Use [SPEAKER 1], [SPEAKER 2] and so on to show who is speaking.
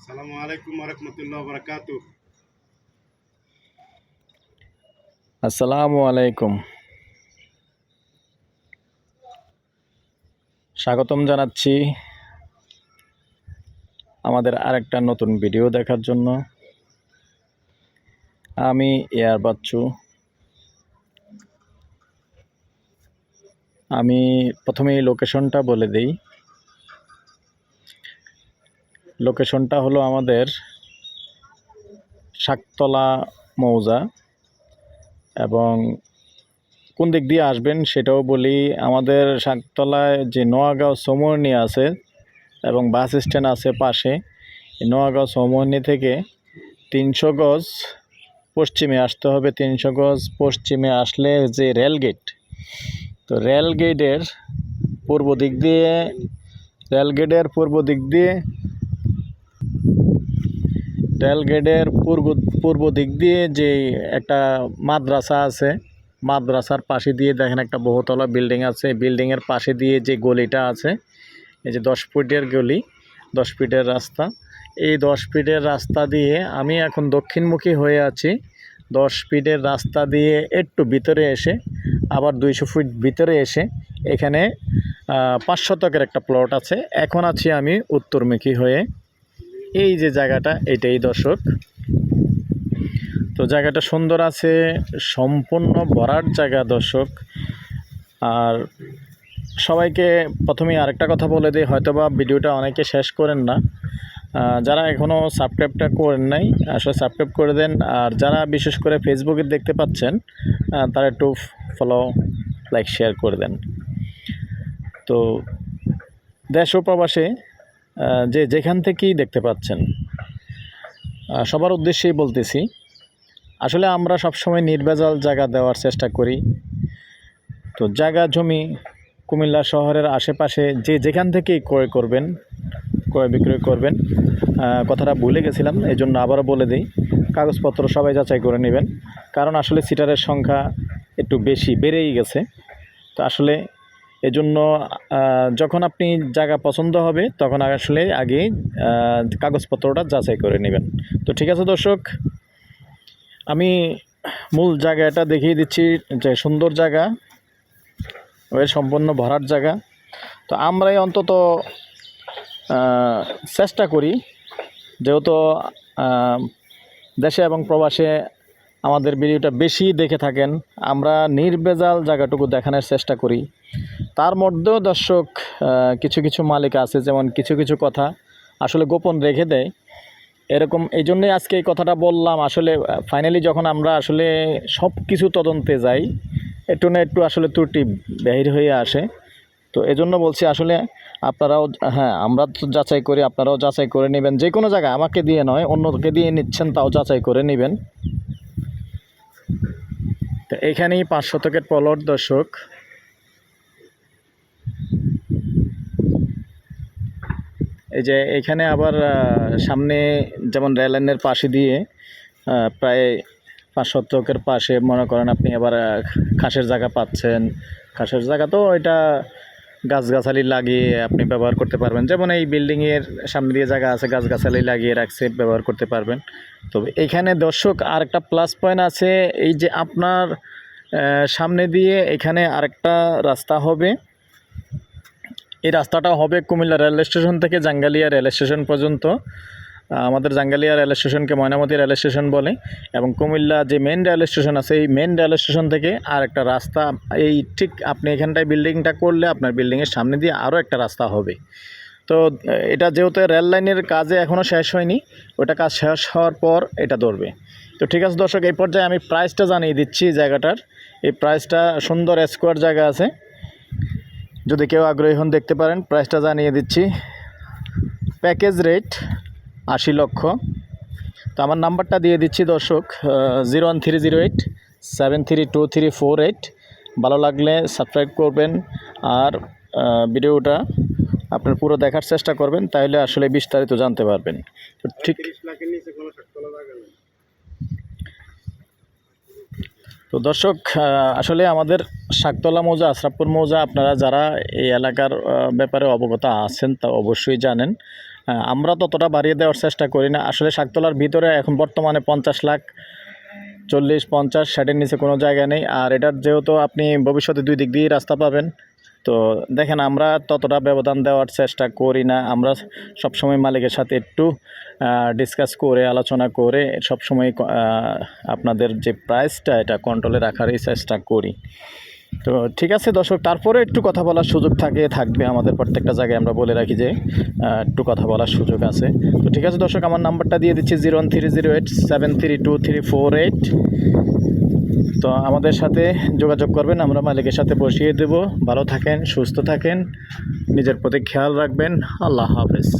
[SPEAKER 1] আসসালামু আলাইকুম রহমতুল্লাহ বরকাত
[SPEAKER 2] আসসালামু আলাইকুম। স্বাগতম জানাচ্ছি আমাদের আরেকটা নতুন ভিডিও দেখার জন্য। আমি এয়ার বাচ্চু। আমি প্রথমে লোকেশনটা বলে দিই। লোকেশনটা হলো আমাদের শাকতলা মৌজা। এবং কোন দিক দিয়ে আসবেন সেটাও বলি, আমাদের শাকতলায় যে নোয়াগাঁও সমর্ণী আছে এবং বাস স্ট্যান্ড আছে পাশে নোয়াগাঁও সমর্ণী থেকে তিনশো গজ পশ্চিমে আসতে হবে। তিনশো গজ পশ্চিমে আসলে যে রেলগেট তো রেল গেটের পূর্ব দিক দিয়ে রেলগেটের পূর্ব দিক দিয়ে রেল গেটের পূর্ব পূর্ব দিক দিয়ে যে একটা মাদ্রাসা আছে, মাদ্রাসার পাশে দিয়ে দেখেন একটা বহুতলা বিল্ডিং আছে। বিল্ডিংয়ের পাশে দিয়ে যে গলিটা আছে, এই যে দশ ফিটের গলি, দশ ফিটের রাস্তা। এই দশ ফিটের রাস্তা দিয়ে আমি এখন দক্ষিণমুখী হয়ে আছি। দশ ফিটের রাস্তা দিয়ে একটু ভিতরে এসে, আবার দুইশো ফিট ভিতরে এসে এখানে পাঁচ শতকের একটা প্লট আছে। এখন আছি আমি উত্তরমুখী হয়ে। এই যে জায়গাটা, এটাই দর্শক। তো জায়গাটা সুন্দর আছে, সম্পূর্ণ ভরাট জায়গা দর্শক। আর সবাইকে প্রথমেই আরেকটা কথা বলে দিই, হয়তোবা ভিডিওটা অনেকে শেষ করেন না। যারা এখনও সাবস্ক্রাইবটা করেন নাই, আসলে সাবস্ক্রাইব করে দেন। আর যারা বিশেষ করে ফেসবুকে দেখতে পাচ্ছেন তারা একটু ফলো লাইক শেয়ার করে দেন। তো দেশ ও প্রবাসে যে যেখান থেকেই দেখতে পাচ্ছেন। সবার উদ্দেশ্যেই বলতেছি, আসলে আমরা সবসময় নির্ভেজাল জায়গা দেওয়ার চেষ্টা করি। তো জায়গা, জমি কুমিল্লা শহরের আশেপাশে যে যেখান থেকেই ক্রয় করবেন, ক্রয় বিক্রয় করবেন কথাটা ভুলে গেছিলাম এই জন্য আবারও বলে দিই, কাগজপত্র সবাই যাচাই করে নেবেন। কারণ আসলে সিটারের সংখ্যা একটু বেশি, বেড়েই গেছে। তো আসলে এজন্য যখন আপনি জায়গা পছন্দ হবে, তখন আসলে আগে কাগজপত্রটা যাচাই করে নেবেন। তো ঠিক আছে দর্শক, আমি মূল জায়গাটা দেখিয়ে দিচ্ছি, যে সুন্দর জায়গা, ওই সম্পূর্ণ ভরাট জায়গা। তো আমরাই অন্তত চেষ্টা করি, যেহেতু দেশে এবং প্রবাসে আমাদের ভিডিওটা বেশি দেখে থাকেন। আমরা নির্বেজাল জায়গাটুকু দেখানোর চেষ্টা করি। তার মধ্যেও দর্শক কিছু কিছু মালিক আছে, যেমন কিছু কিছু কথা আসলে গোপন রেখে দেয়। এরকম এই জন্যই আজকে এই কথাটা বললাম। আসলে ফাইনালি যখন আমরা আসলে সব কিছু তদন্তে যাই, একটু না একটু আসলে ত্রুটি বাহির হয়ে আসে। তো এজন্য বলছি আসলে আপনারাও হ্যাঁ আমরা তো যাচাই করি, আপনারাও যাচাই করে নেবেন। যে কোনো জায়গায় আমাকে দিয়ে নয়, অন্যকে দিয়ে নিচ্ছেন, তাও যাচাই করে নেবেন। তো এখানেই পাঁচ শতকের পলট দর্শক। এই যে এখানে আবার সামনে যেমন রেল লাইনের পাশে দিয়ে প্রায় পাঁচ শতকের পাশে মনে করেন আপনি আবার খাসের জায়গা পাচ্ছেন। খাসের জায়গা তো এটা গাছগাছালি লাগিয়ে আপনি ব্যবহার করতে পারবেন। যেমন এই বিল্ডিংয়ের সামনে দিয়ে জায়গা আছে, গাছগাছালি লাগিয়ে রাখছে, ব্যবহার করতে পারবেন। তো এখানে দর্শক আর একটা প্লাস পয়েন্ট আছে, এই যে আপনার সামনে দিয়ে এখানে আরেকটা রাস্তা হবে। এই রাস্তাটা হবে কুমিল্লা রেল স্টেশন থেকে জাঙ্গালিয়া রেল স্টেশন পর্যন্ত। আমাদের জাঙ্গালিয়া রেল স্টেশনকে ময়নামতি রেল স্টেশন বলে এবং কুমিল্লা যে মেন রেল স্টেশন আছে, এই মেন রেল স্টেশন থেকে আর একটা রাস্তা, এই ঠিক আপনি এখানটায় বিল্ডিংটা করলে আপনার বিল্ডিংয়ের সামনে দিয়ে আরও একটা রাস্তা হবে। তো এটা যেহেতু রেল লাইনের কাজে এখনও শেষ হয়নি, ওটা কাজ শেষ হওয়ার পর এটা ধরবে। তো ঠিক আছে দর্শক, এই পর্যায়ে আমি প্রাইসটা জানিয়ে দিচ্ছি জায়গাটার। এই প্রাইসটা সুন্দর স্কোয়ার জায়গা আছে। যদি কেউ আগ্রহী হন দেখতে পারেন প্রাইসটা জানিয়ে দিচ্ছি। প্যাকেজ রেট আশি লক্ষ। তো আমার নাম্বারটা দিয়ে দিচ্ছি দর্শক zero one three zero eight, seven three two three four eight. ভালো লাগলে সাবস্ক্রাইব করবেন আর ভিডিওটা আপনার পুরো দেখার চেষ্টা করবেন, তাহলে আসলে বিস্তারিত জানতে পারবেন। তো ঠিক তো দর্শক আসলে আমাদের শাকতলা মৌজা, আশরাফপুর মৌজা, আপনারা যারা এই এলাকার ব্যাপারে অবগত আছেন তা অবশ্যই জানেন। হ্যাঁ, আমরা ততটা বাড়িয়ে দেওয়ার চেষ্টা করি না। আসলে শাকতলার ভিতরে এখন বর্তমানে পঞ্চাশ লাখ চল্লিশ পঞ্চাশ ষাটের নিচে কোনো জায়গা নেই। আর এটার যেহেতু আপনি ভবিষ্যতে দুই দিক দিয়েই রাস্তা পাবেন তো দেখেন আমরা ততটা ব্যবধান দেওয়ার চেষ্টা করি না। আমরা সবসময় মালিকের সাথে একটু ডিসকাস করে আলোচনা করে সবসময় আপনাদের যে প্রাইসটা এটা কন্ট্রোলে রাখারই চেষ্টা করি। তো ঠিক আছে দর্শক, তারপরে একটু কথা বলার সুযোগ থাকে, থাকবে আমাদের প্রত্যেকটা জায়গায়। আমরা বলে রাখি যে একটু কথা বলার সুযোগ আছে। তো ঠিক আছে দর্শক, আমার নাম্বারটা দিয়ে দিচ্ছি zero three zero eight seven three two three four eight. তো আমাদের সাথে যোগাযোগ করবেন, আমরা মালিকের সাথে বসিয়ে দেব। ভালো থাকেন, সুস্থ থাকেন। নিজের প্রতি খেয়াল রাখবেন। আল্লাহ হাফেজ।